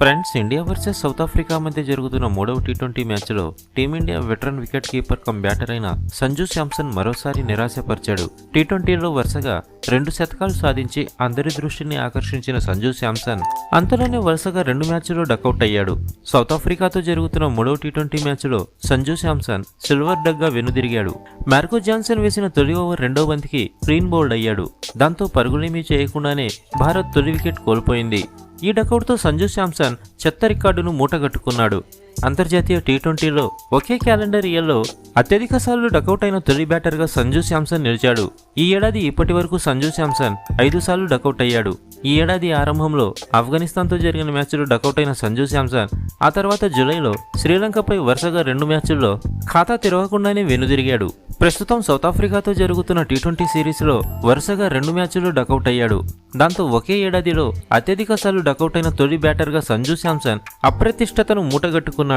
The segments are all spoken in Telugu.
Friends India versus South Africa మధ్య జరుగుతున్న మూడవ టీ ట్వంటీ మ్యాచ్లో team India veteran wicket keeper cum batter అయిన సంజు శాంసన్ మరోసారి నిరాశపరిచాడు. టీ ట్వంటీలో వరుసగా రెండు శతకాలు సాధించి అందరి దృష్టిని ఆకర్షించిన సంజు శాంసన్ అంతలోనే వరుసగా రెండు మ్యాచ్లో డకౌట్ అయ్యాడు. సౌత్ ఆఫ్రికాతో జరుగుతున్న మూడవ టీ ట్వంటీ మ్యాచ్లో సంజు శాంసన్ సిల్వర్ డగ్గా వెనుదిరిగాడు. మార్కో జాన్సన్ వేసిన తొలి ఓవర్ రెండో బంతికి క్లీన్ బౌల్డ్ అయ్యాడు. దాంతో పరుగులేమీ చేయకుండానే భారత్ తొలి వికెట్ కోల్పోయింది. ఈ డకౌట్తో సంజు శాంసన్ చెత్త రికార్డును మూటగట్టుకున్నాడు. అంతర్జాతీయ టీ ట్వంటీలో ఒకే క్యాలెండర్ ఇయర్లో అత్యధిక సార్లు డకౌట్ అయిన తొలి బ్యాటర్గా సంజు శాంసన్ నిలిచాడు. ఈ ఏడాది ఇప్పటి వరకు సంజు శాంసన్ ఐదు సార్లు డకౌట్ అయ్యాడు. ఈ ఏడాది ఆరంభంలో ఆఫ్ఘనిస్తాన్తో జరిగిన మ్యాచ్లో డకౌట్ అయిన సంజు శాంసన్ ఆ తర్వాత జూలైలో శ్రీలంకపై వరుసగా రెండు మ్యాచ్ల్లో ఖాతా తెరవకుండానే వెనుదిరిగాడు. ప్రస్తుతం సౌత్ ఆఫ్రికాతో జరుగుతున్న టీ ట్వంటీ సిరీస్లో వరుసగా రెండు మ్యాచ్లు డకౌట్ అయ్యాడు. దాంతో ఒకే ఏడాదిలో అత్యధిక సార్లు డకౌట్ అయిన తొలి బ్యాటర్గా సంజు శాంసన్ అప్రతిష్టతను మూటగట్టుకున్నాడు.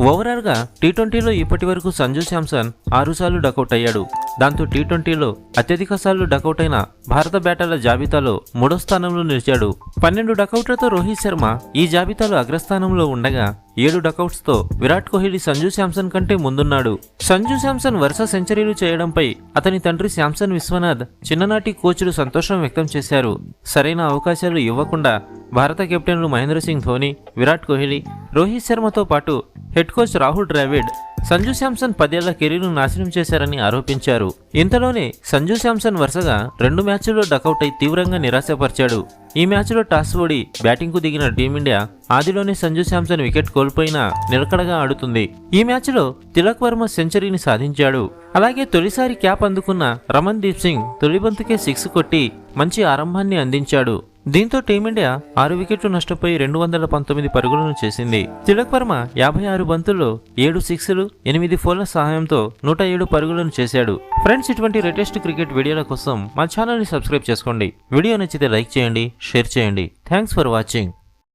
ఓవరాల్గా టీ ట్వంటీలో ఇప్పటి వరకు సంజు శాంసన్ ఆరుసార్లు డకౌట్ అయ్యాడు. దాంతో టీ ట్వంటీలో అత్యధిక సార్లు డకౌట్ అయిన భారత బ్యాటర్ల జాబితాలో మూడో స్థానంలో నిలిచాడు. పన్నెండు డకౌట్లతో రోహిత్ శర్మ ఈ జాబితాలో అగ్రస్థానంలో ఉండగా ఏడు డకౌట్స్తో విరాట్ కోహ్లీ సంజు శాంసన్ కంటే ముందున్నాడు. సంజు శాంసన్ వరుస సెంచరీలు చేయడంపై అతని తండ్రి శాంసన్ విశ్వనాథ్ చిన్ననాటి కోచ్లు సంతోషం వ్యక్తం చేశారు. సరైన అవకాశాలు ఇవ్వకుండా భారత కెప్టెన్లు మహేంద్ర సింగ్ ధోని విరాట్ కోహ్లీ రోహిత్ శర్మతో పాటు హెడ్ కోచ్ రాహుల్ ద్రావిడ్ సంజు శాంసన్ పదేళ్ళ కెరీర్ను నాశనం చేశారని ఆరోపించారు. ఇంతలోనే సంజు శాంసన్ వరుసగా రెండు మ్యాచ్ల్లో డకౌట్ అయి తీవ్రంగా నిరాశపరిచాడు. ఈ మ్యాచ్లో టాస్ ఓడి బ్యాటింగ్కు దిగిన టీమిండియా ఆదిలోనే సంజు శాంసన్ వికెట్ కోల్పోయినా నిలకడగా ఆడుతుంది. ఈ మ్యాచ్లో తిలక్ వర్మ సెంచరీని సాధించాడు. అలాగే తొలిసారి క్యాప్ అందుకున్న రమన్ దీప్ సింగ్ తొలిబంతుకే సిక్స్ కొట్టి మంచి ఆరంభాన్ని అందించాడు. దీంతో టీమిండియా ఆరు వికెట్లు నష్టపోయి రెండు వందల పంతొమ్మిది పరుగులను చేసింది. తిలక్ వర్మ యాభై ఆరు బంతుల్లో ఏడు సిక్స్లు ఎనిమిది ఫోర్ల సహాయంతో నూట ఏడు పరుగులను చేశాడు. ఫ్రెండ్స్ ఇటువంటి లేటెస్ట్ క్రికెట్ వీడియోల కోసం మా ఛానల్ని సబ్స్క్రైబ్ చేసుకోండి. వీడియో నచ్చితే లైక్ చేయండి షేర్ చేయండి. Thanks for watching.